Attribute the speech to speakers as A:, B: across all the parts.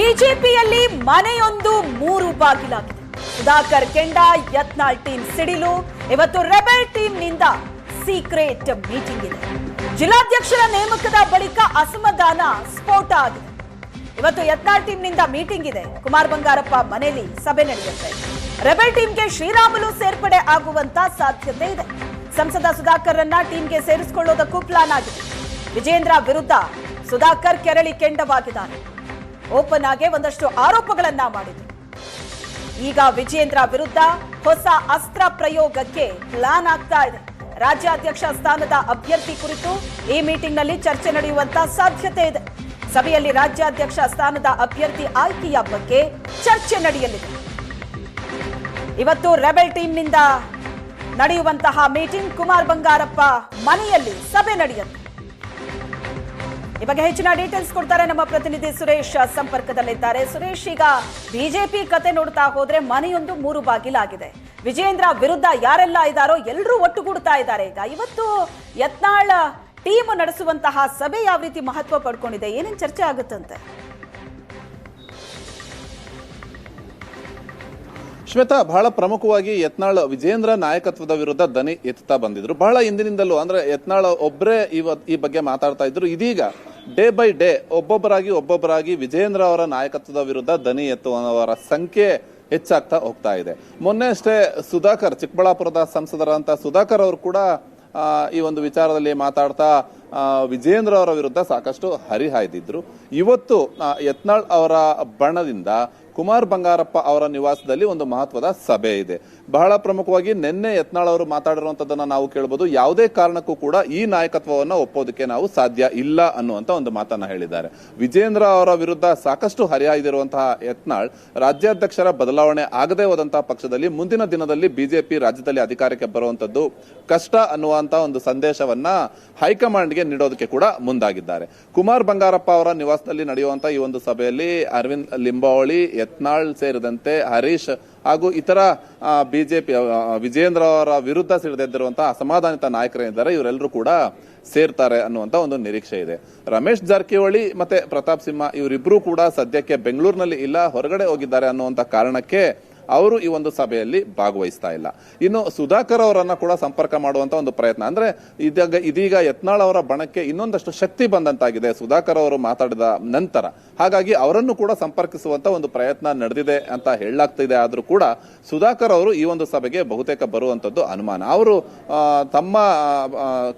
A: ಬಿಜೆಪಿಯಲ್ಲಿ ಮನೆಯೊಂದು ಮೂರು ಬಾಗಿಲಾಗಿದೆ. ಸುಧಾಕರ್ ಕೆಂಡ, ಯತ್ನಾಳ್ ಟೀಮ್ ಸಿಡಿಲು. ಇವತ್ತು ರೆಬೆಲ್ ಟೀಮ್ನಿಂದ ಸೀಕ್ರೆಟ್ ಮೀಟಿಂಗ್ ಇದೆ. ಜಿಲ್ಲಾಧ್ಯಕ್ಷರ ನೇಮಕದ ಬಳಿಕ ಅಸಮಾಧಾನ, ಸ್ಫೋಟ ಆಗಿದೆ. ಇವತ್ತು ಯತ್ನಾಳ್ ಟೀಮ್ನಿಂದ ಮೀಟಿಂಗ್ ಇದೆ. ಕುಮಾರ್ ಬಂಗಾರಪ್ಪ ಮನೆಯಲ್ಲಿ ಸಭೆ ನಡೆಯುತ್ತೆ. ರೆಬೆಲ್ ಟೀಮ್ಗೆ ಶ್ರೀರಾಮುಲು ಸೇರ್ಪಡೆ ಆಗುವಂತ ಸಾಧ್ಯತೆ ಇದೆ. ಸಂಸದ ಸುಧಾಕರ್ರನ್ನ ಟೀಮ್ಗೆ ಸೇರಿಸಿಕೊಳ್ಳೋದಕ್ಕೂ ಪ್ಲಾನ್ ಆಗಿದೆ. ವಿಜೇಂದ್ರ ವಿರುದ್ಧ ಸುಧಾಕರ್ ಕೆರಳಿ ಕೆಂಡವಾಗಿದ್ದಾರೆ. ಓಪನ್ ಆಗಿ ಒಂದಷ್ಟು ಆರೋಪಗಳನ್ನ ಮಾಡಿದ್ರು. ಈಗ ವಿಜೇಂದ್ರ ವಿರುದ್ಧ ಹೊಸ ಅಸ್ತ್ರ ಪ್ರಯೋಗಕ್ಕೆ ಪ್ಲಾನ್ ಆಗ್ತಾ ಇದೆ. ರಾಜ್ಯಾಧ್ಯಕ್ಷ ಸ್ಥಾನದ ಅಭ್ಯರ್ಥಿ ಕುರಿತು ಈ ಮೀಟಿಂಗ್ನಲ್ಲಿ ಚರ್ಚೆ ನಡೆಯುವಂತ ಸಾಧ್ಯತೆ ಇದೆ. ಸಭೆಯಲ್ಲಿ ರಾಜ್ಯಾಧ್ಯಕ್ಷ ಸ್ಥಾನದ ಅಭ್ಯರ್ಥಿ ಆಯ್ಕೆಯ ಬಗ್ಗೆ ಚರ್ಚೆ ನಡೆಯಲಿದೆ. ಇವತ್ತು ರೆಬೆಲ್ ಟೀಮ್ನಿಂದ ನಡೆಯುವಂತಹ ಮೀಟಿಂಗ್ ಕುಮಾರ್ ಬಂಗಾರಪ್ಪ ಮನೆಯಲ್ಲಿ ಸಭೆ ನಡೆಯುತ್ತೆ. ಈ ಬಗ್ಗೆ ಹೆಚ್ಚಿನ ಡೀಟೇಲ್ಸ್ ಕೊಡ್ತಾರೆ ನಮ್ಮ ಪ್ರತಿನಿಧಿ ಸುರೇಶ್ ಸಂಪರ್ಕದಲ್ಲಿದ್ದಾರೆ. ಸುರೇಶ್, ಈಗ ಬಿಜೆಪಿ ಕತೆ ನೋಡ್ತಾ ಹೋದ್ರೆ ಮನೆಯೊಂದು ಮೂರು ಬಾಗಿಲಾಗಿದೆ. ವಿಜೇಂದ್ರ ವಿರುದ್ಧ ಯಾರೆಲ್ಲ ಇದ್ದಾರೋ ಎಲ್ಲರೂ ಒಟ್ಟುಗೂಡ್ತಾ ಇದ್ದಾರೆ. ಈಗ ಇವತ್ತು ಯತ್ನಾಳ್ ಟೀಮ್ ನಡೆಸುವಂತಹ ಸಭೆ ಯಾವ ರೀತಿ ಮಹತ್ವ ಪಡ್ಕೊಂಡಿದೆ? ಏನೇನು ಚರ್ಚೆ ಆಗುತ್ತಂತೆ?
B: ಶ್ವೇತಾ, ಬಹಳ ಪ್ರಮುಖವಾಗಿ ಯತ್ನಾಳ್ ವಿಜೇಂದ್ರ ನಾಯಕತ್ವದ ವಿರುದ್ಧ ದನಿ ಎತ್ತುತ್ತಾ ಬಂದಿದ್ರು. ಬಹಳ ಹಿಂದಿನಿಂದಲೂ ಅಂದ್ರೆ ಯತ್ನಾಳ್ ಒಬ್ಬರೇ ಈ ಬಗ್ಗೆ ಮಾತಾಡ್ತಾ ಇದ್ರು. ಇದೀಗ ಡೇ ಬೈ ಡೇ ಒಬ್ಬೊಬ್ಬರಾಗಿ ಒಬ್ಬೊಬ್ಬರಾಗಿ ವಿಜೇಂದ್ರ ಅವರ ನಾಯಕತ್ವದ ವಿರುದ್ಧ ದನಿ ಎತ್ತುವವರ ಸಂಖ್ಯೆ ಹೆಚ್ಚಾಗ್ತಾ ಹೋಗ್ತಾ ಇದೆ. ಮೊನ್ನೆ ಅಷ್ಟೇ ಸುಧಾಕರ್, ಚಿಕ್ಕಬಳ್ಳಾಪುರದ ಸಂಸದರಂತ ಸುಧಾಕರ್ ಅವರು ಕೂಡ ಈ ಒಂದು ವಿಚಾರದಲ್ಲಿ ಮಾತಾಡ್ತಾ ವಿಜೇಂದ್ರ ಅವರ ವಿರುದ್ಧ ಸಾಕಷ್ಟು ಹರಿಹಾಯ್ದಿದ್ರು. ಇವತ್ತು ಯತ್ನಾಳ್ ಅವರ ಬಣದಿಂದ ಕುಮಾರ್ ಬಂಗಾರಪ್ಪ ಅವರ ನಿವಾಸದಲ್ಲಿ ಒಂದು ಮಹತ್ವದ ಸಭೆ ಇದೆ. ಬಹಳ ಪ್ರಮುಖವಾಗಿ ನಿನ್ನೆ ಯತ್ನಾಳ್ ಅವರು ಮಾತಾಡಿರುವಂತದನ್ನ ನಾವು ಕೇಳಬಹುದು ಯಾವುದೇ ಕಾರಣಕ್ಕೂ ಕೂಡ ಈ ನಾಯಕತ್ವವನ್ನ ಒಪ್ಪೋದಕ್ಕೆ ನಾವು ಸಾಧ್ಯ ಇಲ್ಲ ಅನ್ನುವಂತ ಒಂದು ಮಾತನ್ನ ಹೇಳಿದ್ದಾರೆ. ವಿಜೇಂದ್ರ ಅವರ ವಿರುದ್ಧ ಸಾಕಷ್ಟು ಹರಿಹಾಯ್ದಿರುವಂತಹ ಯತ್ನಾಳ್ ರಾಜ್ಯಾಧ್ಯಕ್ಷರ ಬದಲಾವಣೆ ಆಗದೇ ಹೋದಂತಹ ಪಕ್ಷದಲ್ಲಿ ಮುಂದಿನ ದಿನದಲ್ಲಿ ಬಿಜೆಪಿ ರಾಜ್ಯದಲ್ಲಿ ಅಧಿಕಾರಕ್ಕೆ ಬರುವಂತದ್ದು ಕಷ್ಟ ಅನ್ನುವಂತ ಒಂದು ಸಂದೇಶವನ್ನ ಹೈಕಮಾಂಡ್ಗೆ ನೀಡೋದಕ್ಕೆ ಕೂಡ ಮುಂದಾಗಿದ್ದಾರೆ. ಕುಮಾರ್ ಬಂಗಾರಪ್ಪ ಅವರ ನಿವಾಸದಲ್ಲಿ ನಡೆಯುವಂತಹ ಈ ಒಂದು ಸಭೆಯಲ್ಲಿ ಅರವಿಂದ್ ಲಿಂಬಾವಳಿ ಯತ್ನಾಳ್ ಸೇರಿದಂತೆ ಹರೀಶ್ ಹಾಗೂ ಇತರ ಬಿಜೆಪಿ ವಿಜೇಂದ್ರ ಅವರ ವಿರುದ್ಧ ಸಿಡಿದೆದ್ದಿರುವಂತಹ ಅಸಮಾಧಾನಿತ ನಾಯಕರೇನಿದ್ದಾರೆ ಇವರೆಲ್ಲರೂ ಕೂಡ ಸೇರ್ತಾರೆ ಅನ್ನುವಂತ ಒಂದು ನಿರೀಕ್ಷೆ ಇದೆ. ರಮೇಶ್ ಜಾರಕಿಹೊಳಿ ಮತ್ತೆ ಪ್ರತಾಪ್ ಸಿಂಹ ಇವರಿಬ್ರು ಕೂಡ ಸದ್ಯಕ್ಕೆ ಬೆಂಗಳೂರಿನಲ್ಲಿ ಇಲ್ಲ, ಹೊರಗಡೆ ಹೋಗಿದ್ದಾರೆ ಅನ್ನುವಂತ ಕಾರಣಕ್ಕೆ ಅವರು ಈ ಒಂದು ಸಭೆಯಲ್ಲಿ ಭಾಗವಹಿಸ್ತಾ ಇಲ್ಲ. ಇನ್ನು ಸುಧಾಕರ್ ಅವರನ್ನ ಕೂಡ ಸಂಪರ್ಕ ಮಾಡುವಂತ ಒಂದು ಪ್ರಯತ್ನ. ಅಂದ್ರೆ ಇದಾಗ ಇದೀಗ ಯತ್ನಾಳ್ ಅವರ ಬಣಕ್ಕೆ ಇನ್ನೊಂದಷ್ಟು ಶಕ್ತಿ ಬಂದಂತಾಗಿದೆ. ಸುಧಾಕರ್ ಅವರು ಮಾತಾಡಿದ ನಂತರ. ಹಾಗಾಗಿ ಅವರನ್ನು ಕೂಡ ಸಂಪರ್ಕಿಸುವಂತ ಒಂದು ಪ್ರಯತ್ನ ನಡೆದಿದೆ ಅಂತ ಹೇಳಲಾಗ್ತಿದೆ. ಆದ್ರೂ ಕೂಡ ಸುಧಾಕರ್ ಅವರು ಈ ಒಂದು ಸಭೆಗೆ ಬಹುತೇಕ ಬರುವಂತದ್ದು ಅನುಮಾನ. ಅವರು ತಮ್ಮ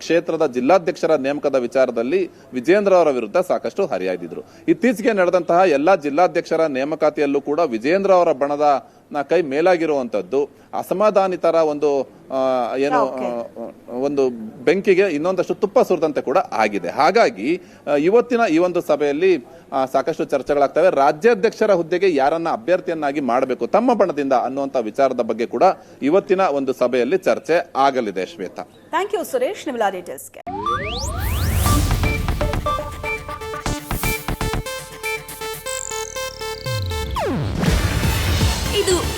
B: ಕ್ಷೇತ್ರದ ಜಿಲ್ಲಾಧ್ಯಕ್ಷರ ನೇಮಕದ ವಿಚಾರದಲ್ಲಿ ವಿಜೇಂದ್ರ ಅವರ ವಿರುದ್ಧ ಸಾಕಷ್ಟು ಹರಿಯಾಯ್ದಿದ್ರು. ಇತ್ತೀಚೆಗೆ ನಡೆದಂತಹ ಎಲ್ಲಾ ಜಿಲ್ಲಾಧ್ಯಕ್ಷರ ನೇಮಕಾತಿಯಲ್ಲೂ ಕೂಡ ವಿಜೇಂದ್ರ ಅವರ ಬಣದ ಕೈ ಮೇಲಾಗಿರುವಂತದ್ದು ಅಸಮಾಧಾನಿತರ ಒಂದು ಏನು ಒಂದು ಬೆಂಕಿಗೆ ಇನ್ನೊಂದಷ್ಟು ತುಪ್ಪ ಸುರಿದಂತೆ ಕೂಡ ಆಗಿದೆ. ಹಾಗಾಗಿ ಇವತ್ತಿನ ಈ ಒಂದು ಸಭೆಯಲ್ಲಿ ಸಾಕಷ್ಟು ಚರ್ಚೆಗಳಾಗ್ತವೆ. ರಾಜ್ಯಾಧ್ಯಕ್ಷರ ಹುದ್ದೆಗೆ ಯಾರನ್ನ ಅಭ್ಯರ್ಥಿಯನ್ನಾಗಿ ಮಾಡಬೇಕು ತಮ್ಮ ಬಣದಿಂದ ಅನ್ನುವಂತ ವಿಚಾರದ ಬಗ್ಗೆ ಕೂಡ ಇವತ್ತಿನ ಒಂದು ಸಭೆಯಲ್ಲಿ ಚರ್ಚೆ ಆಗಲಿದೆ ಶ್ವೇತಾ.
A: ಥ್ಯಾಂಕ್ ಯು ಸುರೇಶ್ ನಿಮ್ಮೆಲ್ಲ ಡೀಟೇಲ್ಸ್ಗೆ